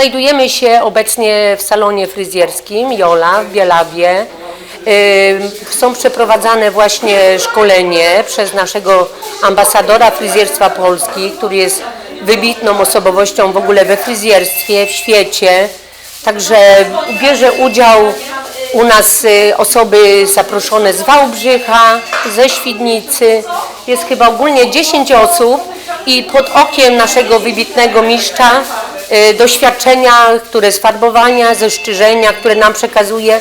Znajdujemy się obecnie w salonie fryzjerskim Jola w Bielawie. Są przeprowadzane właśnie szkolenie przez naszego ambasadora fryzjerstwa Polski, który jest wybitną osobowością w ogóle we fryzjerstwie w świecie. Także bierze udział u nas y, osoby zaproszone z Wałbrzycha, ze Świdnicy. Jest chyba ogólnie 10 osób i pod okiem naszego wybitnego mistrza doświadczenia, które z farbowania, ze szczyżenia, które nam przekazuje,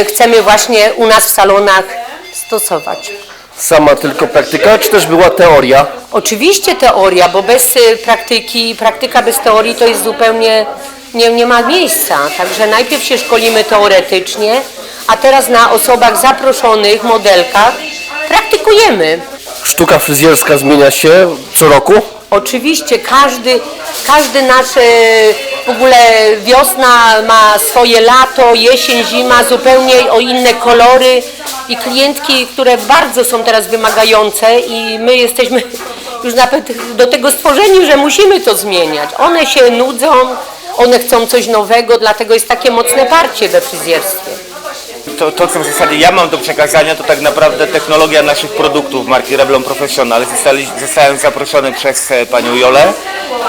y, chcemy właśnie u nas w salonach stosować. Sama tylko praktyka, czy też była teoria? Oczywiście teoria, bo bez y, praktyki, praktyka bez teorii to jest zupełnie, nie, nie ma miejsca. Także najpierw się szkolimy teoretycznie, a teraz na osobach zaproszonych, modelkach praktykujemy. Sztuka fryzjerska zmienia się co roku? Oczywiście każdy, każdy nasz e, w ogóle wiosna ma swoje lato, jesień, zima, zupełnie o inne kolory i klientki, które bardzo są teraz wymagające i my jesteśmy już nawet do tego stworzeni, że musimy to zmieniać. One się nudzą, one chcą coś nowego, dlatego jest takie mocne parcie we fryzjerstwie. To, to, co w zasadzie ja mam do przekazania, to tak naprawdę technologia naszych produktów marki Revlon Professional. Zostali, zostałem zaproszony przez e, panią Jolę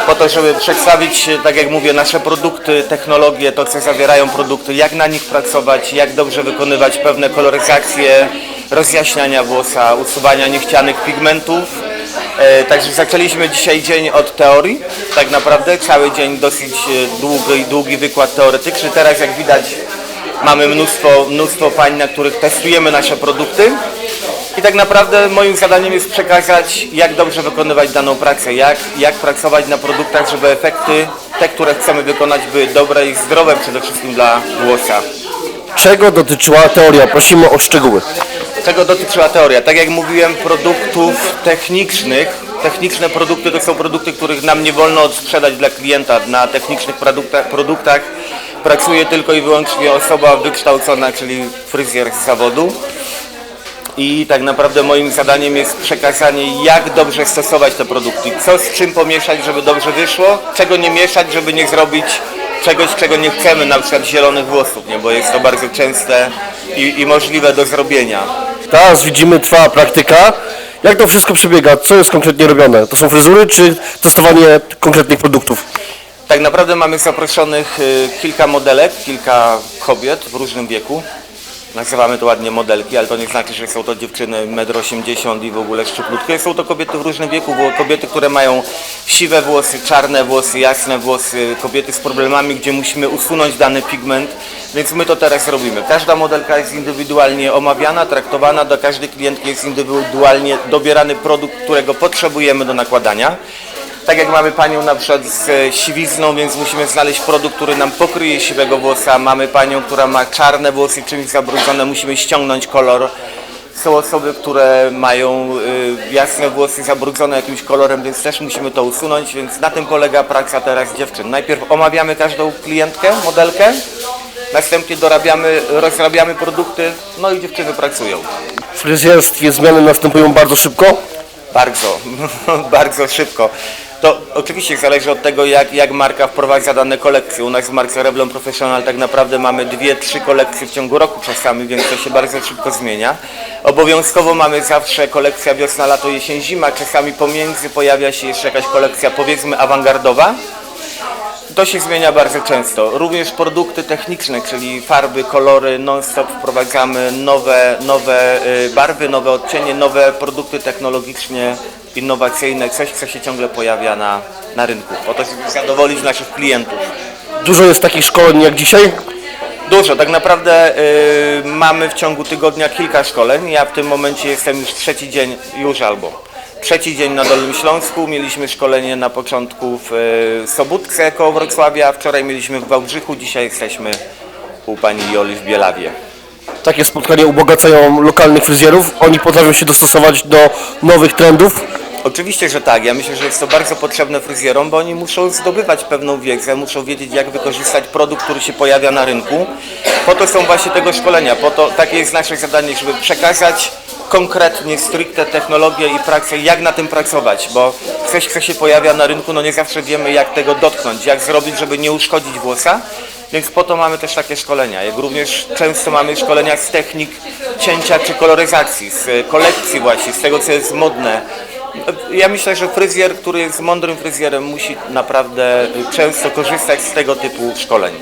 po to, żeby przedstawić, e, tak jak mówię, nasze produkty, technologie, to co zawierają produkty, jak na nich pracować, jak dobrze wykonywać pewne koloryzacje, rozjaśniania włosa, usuwania niechcianych pigmentów. E, Także zaczęliśmy dzisiaj dzień od teorii, tak naprawdę cały dzień dosyć długi, długi wykład teoretyczny. Teraz jak widać mamy mnóstwo, mnóstwo pań, na których testujemy nasze produkty. I tak naprawdę moim zadaniem jest przekazać, jak dobrze wykonywać daną pracę, jak, jak pracować na produktach, żeby efekty, te, które chcemy wykonać, były dobre i zdrowe przede wszystkim dla włosa. Czego dotyczyła teoria? Prosimy o szczegóły. Czego dotyczyła teoria? Tak jak mówiłem, produktów technicznych. Techniczne produkty to są produkty, których nam nie wolno odsprzedać dla klienta. Na technicznych produktach, produktach pracuje tylko i wyłącznie osoba wykształcona, czyli fryzjer z zawodu. I tak naprawdę moim zadaniem jest przekazanie, jak dobrze stosować te produkty, co z czym pomieszać, żeby dobrze wyszło, czego nie mieszać, żeby nie zrobić czegoś, czego nie chcemy, na przykład zielonych włosów, nie? bo jest to bardzo częste i, i możliwe do zrobienia. Teraz widzimy trwała praktyka. Jak to wszystko przebiega? Co jest konkretnie robione? To są fryzury, czy testowanie konkretnych produktów? Tak naprawdę mamy zaproszonych y, kilka modelek, kilka kobiet w różnym wieku. Nazywamy to ładnie modelki, ale to nie znaczy, że są to dziewczyny 1,80 m i w ogóle szczuplutkie. Są to kobiety w różnym wieku, kobiety, które mają siwe włosy, czarne włosy, jasne włosy, kobiety z problemami, gdzie musimy usunąć dany pigment, więc my to teraz robimy. Każda modelka jest indywidualnie omawiana, traktowana, do każdej klientki jest indywidualnie dobierany produkt, którego potrzebujemy do nakładania. Tak jak mamy panią na przykład z e, siwizną, więc musimy znaleźć produkt, który nam pokryje siwego włosa. Mamy panią, która ma czarne włosy, czymś zabrudzone, musimy ściągnąć kolor. Są osoby, które mają y, jasne włosy zabrudzone jakimś kolorem, więc też musimy to usunąć, więc na tym polega praca teraz dziewczyn. Najpierw omawiamy każdą klientkę, modelkę, następnie dorabiamy, rozrabiamy produkty, no i dziewczyny pracują. W fryzjerstwie zmiany następują bardzo szybko. Bardzo, bardzo szybko. To oczywiście zależy od tego, jak, jak marka wprowadza dane kolekcje. U nas w marce Revlon Professional tak naprawdę mamy dwie, trzy kolekcje w ciągu roku czasami, więc to się bardzo szybko zmienia. Obowiązkowo mamy zawsze kolekcja wiosna, lato, jesień, zima. Czasami pomiędzy pojawia się jeszcze jakaś kolekcja powiedzmy awangardowa. To się zmienia bardzo często. Również produkty techniczne, czyli farby, kolory, non-stop wprowadzamy nowe, nowe y, barwy, nowe odcienie, nowe produkty technologicznie innowacyjne, coś co się ciągle pojawia na, na rynku, po to, żeby zadowolić naszych klientów. Dużo jest takich szkoleń jak dzisiaj. Dużo, tak naprawdę y, mamy w ciągu tygodnia kilka szkoleń. Ja w tym momencie jestem już trzeci dzień, już albo trzeci dzień na Dolnym Śląsku. Mieliśmy szkolenie na początku w y, Sobótce koło Wrocławia, wczoraj mieliśmy w Wałbrzychu, dzisiaj jesteśmy u pani Joli w Bielawie. Takie spotkania ubogacają lokalnych fryzjerów. Oni potrafią się dostosować do nowych trendów. Oczywiście, że tak. Ja myślę, że jest to bardzo potrzebne fryzjerom, bo oni muszą zdobywać pewną wiedzę, muszą wiedzieć, jak wykorzystać produkt, który się pojawia na rynku. Po to są właśnie tego szkolenia. Po to takie jest nasze zadanie, żeby przekazać konkretnie, stricte technologię i pracę, jak na tym pracować, bo coś, co się pojawia na rynku, no nie zawsze wiemy, jak tego dotknąć, jak zrobić, żeby nie uszkodzić włosa. Więc po to mamy też takie szkolenia. Jak również często mamy szkolenia z technik cięcia czy koloryzacji, z kolekcji właśnie, z tego, co jest modne. Ja myślę, że fryzjer, który jest mądrym fryzjerem, musi naprawdę często korzystać z tego typu szkoleń.